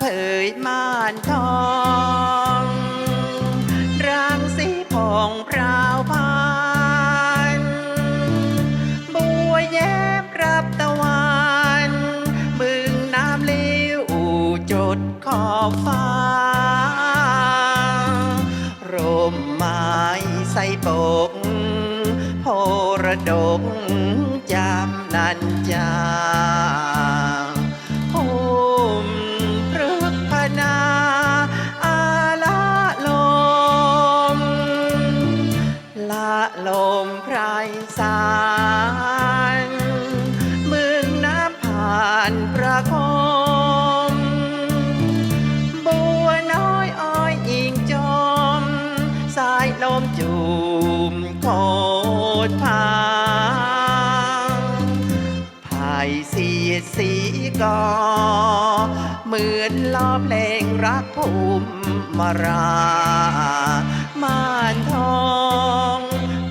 เผยม่านทองรังสีผองพราวพานบัวแย้รับตะวันบึงน้ำเลี้ยวจดขอบฟ้า ร่มไม้ใส่ปกโพระดกจำนันจา ลมจูมโคตรพางภายเสียดสีกอเหมือนล้อเพลงรักภูมิมาราม่านทอง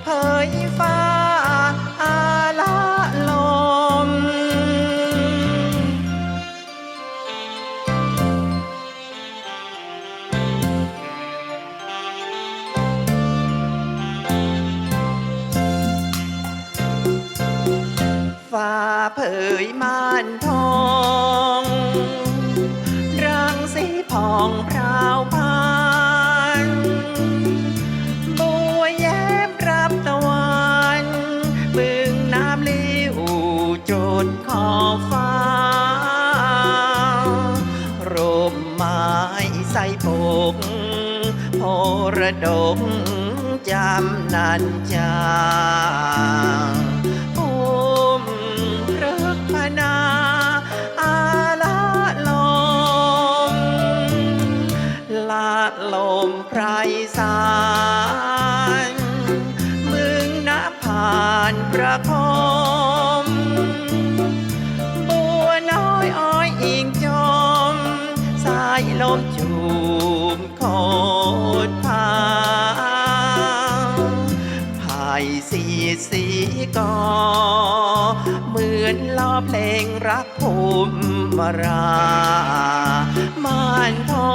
เผยฟ้า ฟ้าเผยม่านทองรังสีผ่องพราวพานบัวแย้มรับตะวันบึงน้ำลิ้วจดขอบฟ้าร่มไม้ใส่ปกโพระดกจำนันจา มไพรสารมึงนะผ่านประคม บัวน้อยอ้อยอิงจม สายลมจูมโคตรพางภายสีสีกอเหมือนล้อเพลงรักภูมิมาราม่านทอง